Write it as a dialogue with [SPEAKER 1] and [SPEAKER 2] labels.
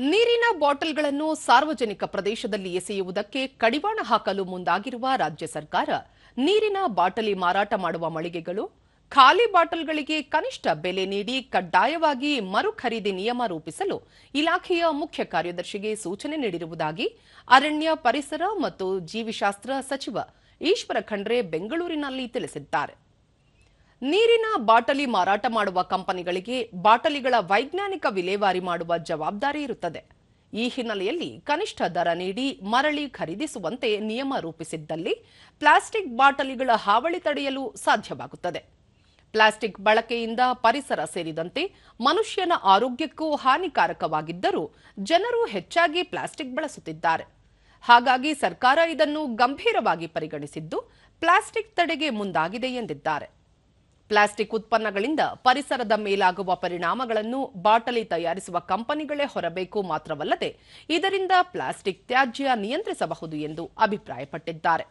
[SPEAKER 1] ನೀರಿನ ಬಾಟಲ್ಗಳನ್ನು ಸಾರ್ವಜನಿಕ ಪ್ರದೇಶದಲ್ಲಿ ಎಸೆಯುವುದಕ್ಕೆ ಕಡಿವಾಣ ಹಾಕಲು ಮುಂದಾಗಿರುವ ರಾಜ್ಯ ಸರ್ಕಾರ ನೀರಿನ ಬಾಟಲಿ ಮಾರಾಟ ಮಾಡುವ ಮಳಿಗೆಗಳು, ಖಾಲಿ ಬಾಟಲ್ಗಳಿಗೆ ಕನಿಷ್ಠ ಬೆಲೆ ನೀಡಿ ಕಡ್ಡಾಯವಾಗಿ ಮರು ಖರೀದಿ ನಿಯಮ ರೂಪಿಸಲು ಇಲಾಖೆಯ ಮುಖ್ಯ ಕಾರ್ಯದರ್ಶಿಗೆ ಸೂಚನೆ ನೀಡಿರುವುದಾಗಿ ಅರಣ್ಯ ಪರಿಸರ ಮತ್ತು ಜೀವಿಶಾಸ್ತ್ರ ಸಚಿವ ಈಶ್ವರ ಖಂಡ್ರೆ ಬೆಂಗಳೂರಿನಲ್ಲಿ ತಿಳಿಸಿದ್ದಾರೆ. ನೀರಿನ ಬಾಟಲಿ ಮಾರಾಟ ಮಾಡುವ ಕಂಪನಿಗಳಿಗೆ ಬಾಟಲಿಗಳ ವೈಜ್ಞಾನಿಕ ವಿಲೇವಾರಿ ಮಾಡುವ ಜವಾಬ್ದಾರಿ ಇರುತ್ತದೆ. ಈ ಹಿನ್ನೆಲೆಯಲ್ಲಿ ಕನಿಷ್ಠ ದರ ನೀಡಿ ಮರಳಿ ಖರೀದಿಸುವಂತೆ ನಿಯಮ ರೂಪಿಸಿದ್ದಲ್ಲಿ ಪ್ಲಾಸ್ಟಿಕ್ ಬಾಟಲಿಗಳ ಹಾವಳಿ ತಡೆಯಲು ಸಾಧ್ಯವಾಗುತ್ತದೆ. ಪ್ಲಾಸ್ಟಿಕ್ ಬಳಕೆಯಿಂದ ಪರಿಸರ ಸೇರಿದಂತೆ ಮನುಷ್ಯನ ಆರೋಗ್ಯಕ್ಕೂ ಹಾನಿಕಾರಕವಾಗಿದ್ದರೂ ಜನರು ಹೆಚ್ಚಾಗಿ ಪ್ಲಾಸ್ಟಿಕ್ ಬಳಸುತ್ತಿದ್ದಾರೆ. ಹಾಗಾಗಿ ಸರ್ಕಾರ ಇದನ್ನು ಗಂಭೀರವಾಗಿ ಪರಿಗಣಿಸಿದ್ದು, ಪ್ಲಾಸ್ಟಿಕ್ ತಡೆಗೆ ಮುಂದಾಗಿದೆ ಎಂದಿದ್ದಾರೆ. ಪ್ಲಾಸ್ಟಿಕ್ ಉತ್ಪನ್ನಗಳಿಂದ ಪರಿಸರದ ಮೇಲಾಗುವ ಪರಿಣಾಮಗಳನ್ನು ಬಾಟಲಿ ತಯಾರಿಸುವ ಕಂಪನಿಗಳೇ ಹೊರಬೇಕು ಮಾತ್ರವಲ್ಲದೆ ಇದರಿಂದ ಪ್ಲಾಸ್ಟಿಕ್ ತ್ಯಾಜ್ಯ ನಿಯಂತ್ರಿಸಬಹುದು ಎಂದು ಅಭಿಪ್ರಾಯಪಟ್ಟಿದ್ದಾರೆ.